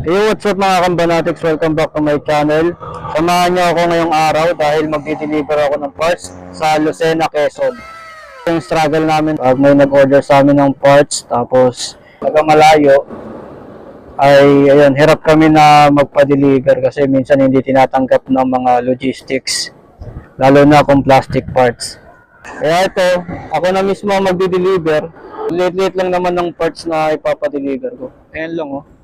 Hey, what's up mga kambanatics? Welcome back to my channel. Samahan niyo ako ngayong araw dahil magdi-deliver ako ng parts sa Lucena, Quezon. Yung struggle namin pag may nag-order sa amin ng parts tapos taga malayo ay ayun, hirap kami na magpa-deliver kasi minsan hindi tinatanggap ng mga logistics lalo na kung plastic parts. Kaya ito, ako na mismo magdi-deliver. Late-late lang naman ng parts na ipapa-deliver ko. Ayan lang oh.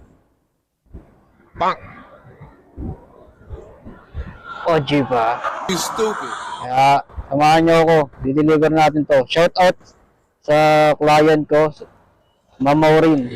O, ba? You stupid. Kaya, samahan niyo ako. Dideliver natin to. Shout out sa client ko, Ma'am Maureen.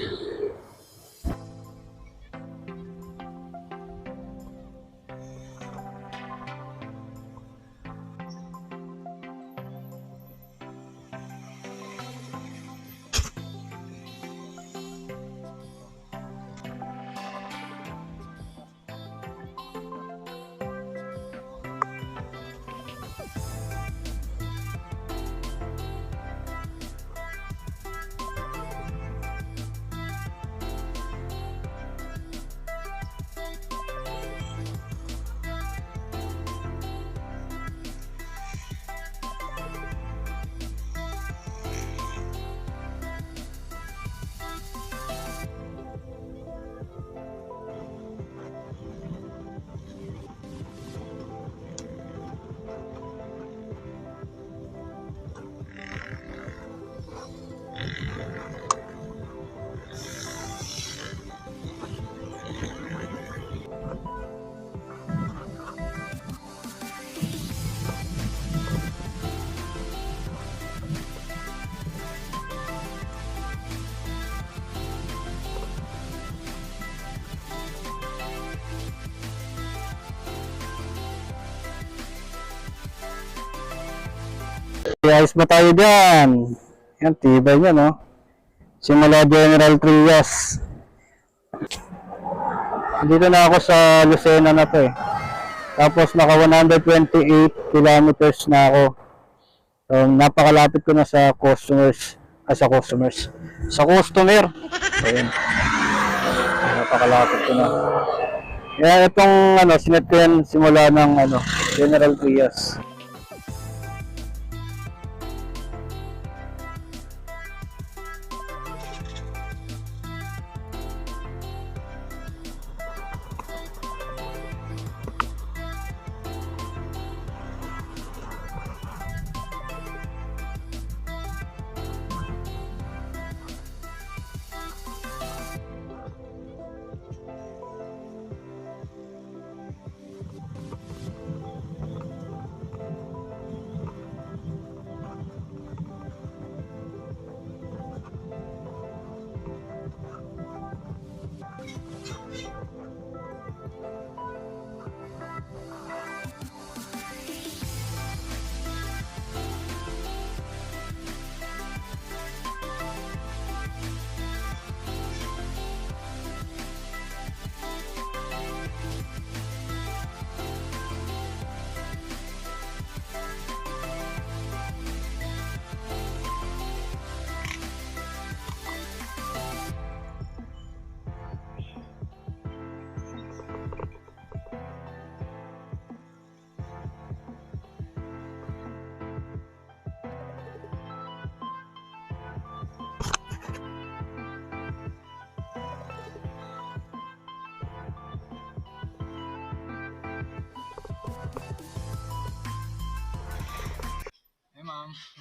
Ayos ba tayo dyan? Yan, tibay niya, no? Simula General Trias. Dito na ako sa Lucena na to eh. Tapos naka 128 kilometers na ako. So, napakalapit ko na sa customers. Ah, sa customers. Sa customer. Ayun. Napakalapit ko na. Kaya itong ano, sinet simula ng ano, General Trias. Um,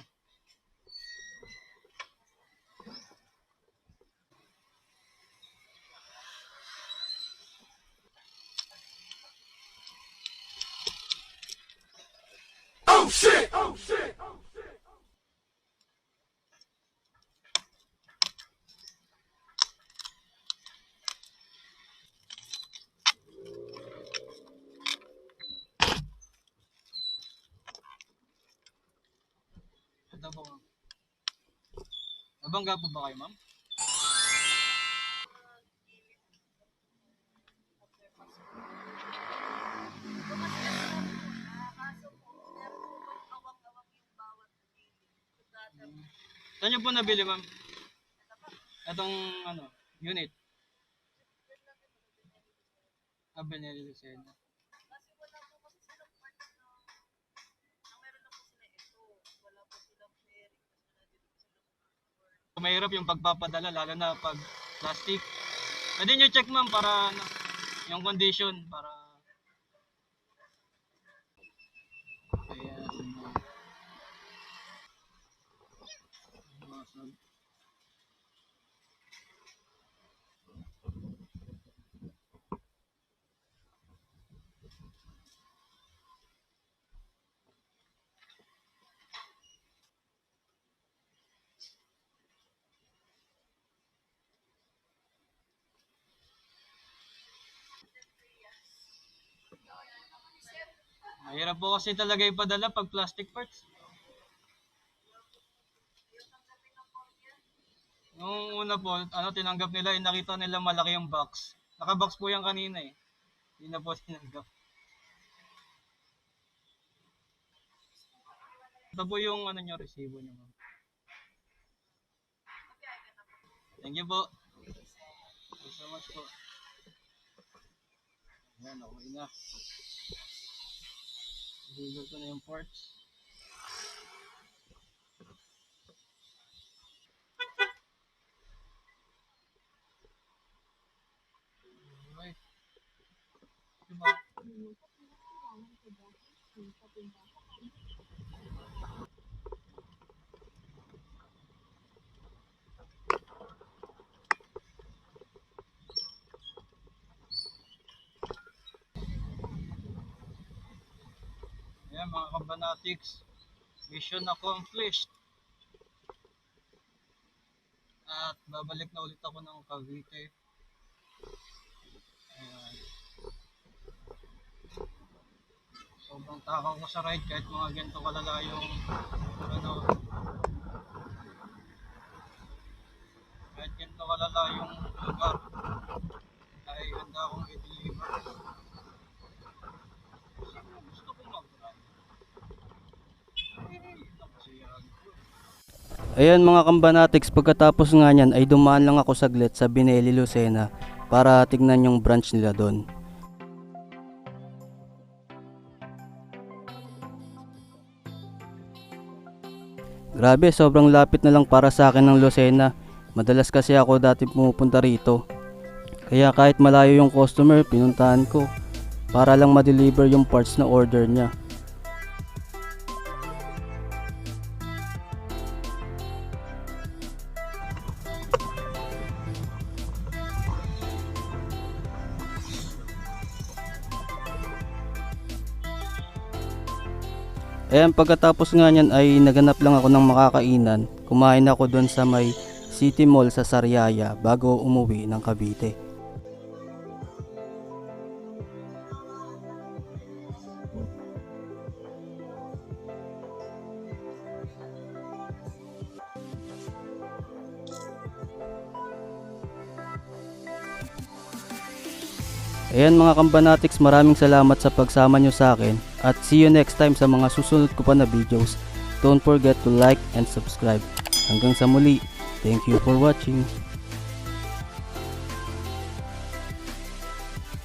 Nabangga po ba kayo, ma'am? Saan niyo po nabili, ma'am? Itong, ano, unit. Ah, Benelli Lucena. Mahirap yung pagpapadala, lalo na pag plastic. Pwede nyo check ma'am para yung condition, para... Ayan. Masag. Mahirap po kasi talaga ipadala pag plastic parts. Nung una po, ano, tinanggap nila, eh, nakita nila malaki yung box. Nakabox po yan kanina eh. Hindi na po tinanggap. Ito po yung ano nyo, resibo nyo. Thank you po. Thank you so much po. Ayan, okay na. Google ko na yung parts. Okay. Diba? Ayan mga kabanatics, mission accomplished. At babalik na ulit ako ng Cavite. Ayan. Sobrang takaw ko sa ride kahit mga ganito kalala yung ano kahit ganito kalala yung lugar Ayan mga kambanatics, pagkatapos nga niyan ay dumaan lang ako saglit sa Bineli Lucena para tignan yung branch nila doon. Grabe, sobrang lapit na lang para sa akin ng Lucena. Madalas kasi ako dati pumupunta rito. Kaya kahit malayo yung customer, pinuntahan ko para lang ma-deliver yung parts na order niya. Ayan, pagkatapos nga niyan ay naganap lang ako ng makakainan. Kumain ako doon sa may City Mall sa Sariaya bago umuwi ng Cavite. Ayan mga kambanatics, maraming salamat sa pagsama nyo sa akin at see you next time sa mga susunod ko pa na videos. Don't forget to like and subscribe. Hanggang sa muli, thank you for watching.